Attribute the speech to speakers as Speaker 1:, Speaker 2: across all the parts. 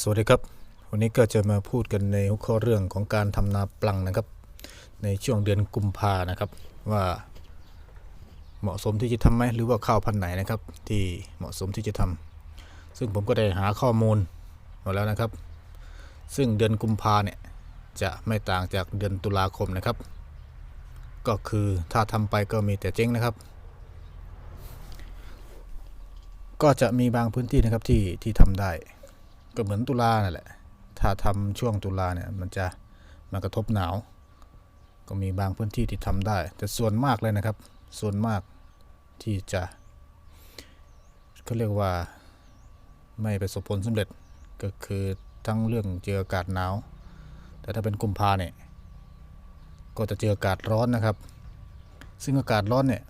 Speaker 1: สวัสดีครับ วันนี้ก็จะมาพูดกันในหัวข้อเรื่องของการทำนาปลังนะครับ ในช่วงเดือนกุมภานะครับ ว่าเหมาะสมที่จะทำไหมหรือว่าข้าวพันธุ์ไหนนะครับ ที่เหมาะสมที่จะทำซึ่งผมก็ได้หาข้อมูลมาแล้วนะครับ ซึ่งเดือนกุมภาเนี่ยจะไม่ต่างจากเดือนตุลาคมนะครับ ก็คือถ้าทำไปก็มีแต่เจ๊งนะครับ ก็จะมีบางพื้นที่นะครับที่ที่ทำได้ ก็เหมือนตุลานั่นแหละ ถ้าทำช่วงตุลาเนี่ยมันจะมากระทบหนาว ก็มีบางพื้นที่ที่ทำได้ แต่ส่วนมากเลยนะครับ ส่วนมากที่จะเขาเรียกว่าไม่ประสบผลสำเร็จก็คือทั้งเรื่องเจออากาศหนาว แต่ถ้าเป็นกุมภาเนี่ยก็จะเจออากาศร้อนนะครับ ซึ่งอากาศร้อนเนี่ย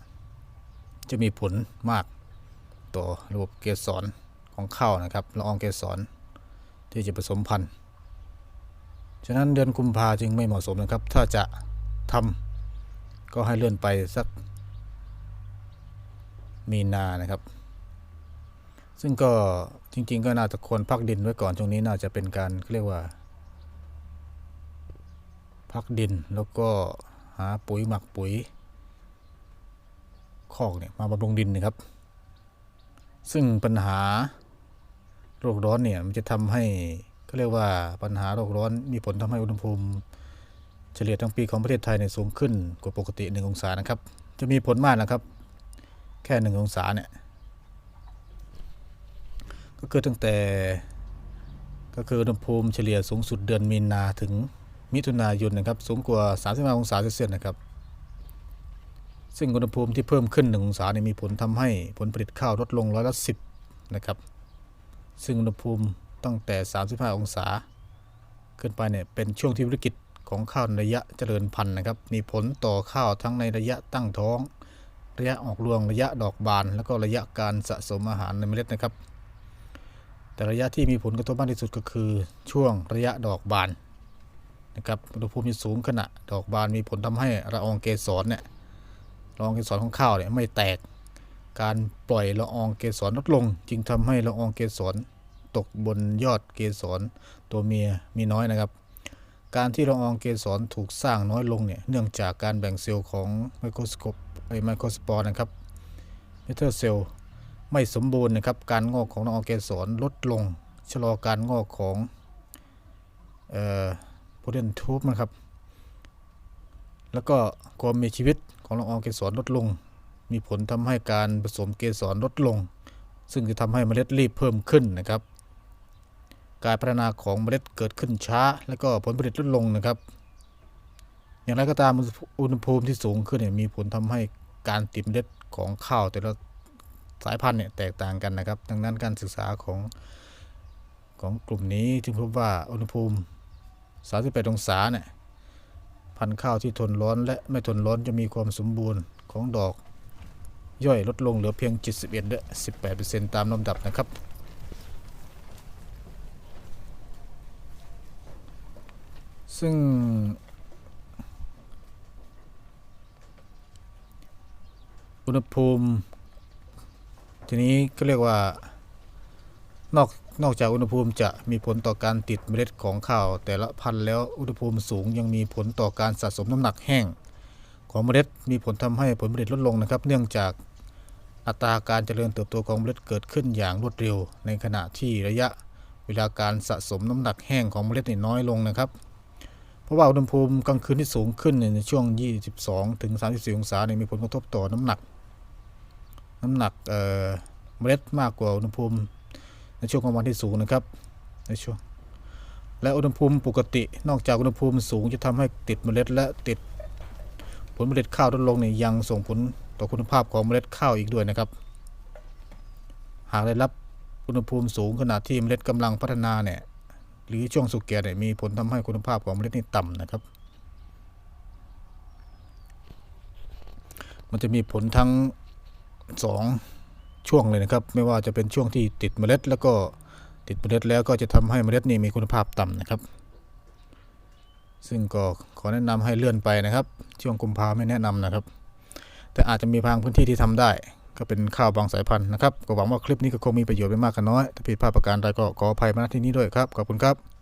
Speaker 1: จะมีผลมากต่อระบบเกสรของข้าวนะครับละอองเกสร ที่จะผสมพันธุ์ ฉะนั้นเดือนกุมภาจึงไม่เหมาะสมนะครับ ถ้าจะทำก็ให้เลื่อนไปสักมีนานะครับ ซึ่งก็จริง ๆ ก็น่าจะควรพักดินไว้ก่อนช่วงนี้น่าจะเป็นการเรียกว่า พักดินแล้วก็หาปุ๋ยหมักปุ๋ยคอกเนี่ยมาบำรุงดินนะครับ ซึ่งปัญหา โรคร้อนเนี่ยมันจะทำให้ก็เรียกว่าปัญหาโรคร้อนมีผลทำให้อุณหภูมิเฉลี่ยทั้งปีของประเทศไทยเนี่ยสูงขึ้นกว่าปกติ 1 องศานะครับ จะมีผลมากนะครับ แค่ 1 องศาเนี่ยก็คือตั้งแต่ก็คืออุณหภูมิเฉลี่ยสูงสุดเดือนมีนาถึงมิถุนายนนะครับ สูงกว่า 35 องศาเซลเซียสนะครับ ซึ่งอุณหภูมิที่เพิ่มขึ้น 1 องศาเนี่ยมีผลทำให้ผลผลิตข้าวลดลงร้อยละ10นะครับ ซึ่งอุณหภูมิตั้งแต่ 35 องศา ขึ้นไปเนี่ยเป็นช่วงที่วิกฤตของข้าวในระยะเจริญพันธุ์นะครับ มีผลต่อข้าวทั้งในระยะตั้งท้อง ระยะออกรวงระยะดอกบาน แล้วก็ระยะการสะสมอาหารในเมล็ดนะครับ แต่ระยะที่มีผลกระทบมากที่สุดก็คือช่วงระยะดอกบานนะครับอุณหภูมิสูงขณะดอกบานมีผลทำให้ละอองเกสรเนี่ยละอองเกสรของข้าวเนี่ยไม่แตก การปล่อยละอองเกสรลดลง จึงทำให้ละอองเกสรตกบนยอดเกสรตัวเมียมีน้อยนะครับ การที่ละอองเกสรถูกสร้างน้อยลงเนี่ยเนื่องจากการแบ่งเซลล์ของไมโครสโคปไอไมโครสปอร์นะครับเมเทอร์เซลล์ไม่สมบูรณ์นะครับ การงอกของละอองเกสรลดลง ชะลอการงอกของเอ่อโพเดนทูบนะครับ แล้วก็ความมีชีวิตของละอองเกสรลดลง มีผลทำให้การผสมเกสรลดลง ซึ่งจะทำให้เมล็ดรีบเพิ่มขึ้นนะครับ การพัฒนาของเมล็ดเกิดขึ้นช้า และก็ผลผลิตลดลงนะครับ อย่างไรก็ตามอุณหภูมิที่สูงขึ้นเนี่ยมีผลทำให้การติดเมล็ดของข้าวแต่ละสายพันธุ์เนี่ยแตกต่างกันนะครับ ดังนั้นการศึกษาของของกลุ่มนี้จึงพบว่าอุณหภูมิ 38 องศาเนี่ยพันธุ์ข้าวที่ทนร้อนและไม่ทนร้อนจะมีความสมบูรณ์ของดอก ย่อยลดลงเหลือเพียง 71และ18%ตามลำดับนะครับ ซึ่ง อุณหภูมิ ทีนี้ก็เรียกว่านอกนอกจากอุณหภูมิจะมีผลต่อการติดเมล็ดของข้าว แต่ละพันธุ์แล้วอุณหภูมิสูงยังมีผลต่อการสะสมน้ำหนักแห้ง ของเมล็ดมีผลทำให้ผลผลิตลดลงนะครับ เนื่องจากอัตราการเจริญเติบโตของเมล็ดเกิดขึ้นอย่างรวดเร็ว ในขณะที่ระยะเวลาการสะสมน้ำหนักแห้งของเมล็ดน้อยลงนะครับ เพราะว่าอุณหภูมิกลางคืนที่สูงขึ้นในช่วง 22 ถึง 34 องศาเนี่ยมีผลกระทบต่อน้ำหนัก น้ำหนักเเมล็ดมากกว่าอุณหภูมิในช่วงกลางวันที่สูงนะครับในช่วงและอุณหภูมิปกติ นอกจากอุณหภูมิสูงจะทำให้ติดเมล็ดและติด ผลผลิตข้าวลดลงเนี่ยยังส่งผลต่อคุณภาพของเมล็ดข้าวอีกด้วยนะครับ หากได้รับอุณหภูมิสูงขณะที่เมล็ดกำลังพัฒนาเนี่ยหรือช่วงสุกแก่เนี่ยมีผลทำให้คุณภาพของเมล็ดนี่ต่ำนะครับ มันจะมีผลทั้งสองช่วงเลยนะครับ ไม่ว่าจะเป็นช่วงที่ติดเมล็ด แล้วก็ติดเมล็ดแล้วก็จะทำให้เมล็ดนี่มีคุณภาพต่ำนะครับ ซึ่งก็ขอแนะนำให้เลื่อนไปนะครับ ช่วงกุมภาไม่แนะนำนะครับ แต่อาจจะมีบางพื้นที่ที่ทำได้ ก็เป็นข้าวบางสายพันธุ์นะครับ ก็หวังว่าคลิปนี้ก็คงมีประโยชน์ไม่มากก็น้อย ถ้าผิดพลาดประการใดก็ขออภัยมาณที่นี้ด้วยครับ ขอบคุณครับ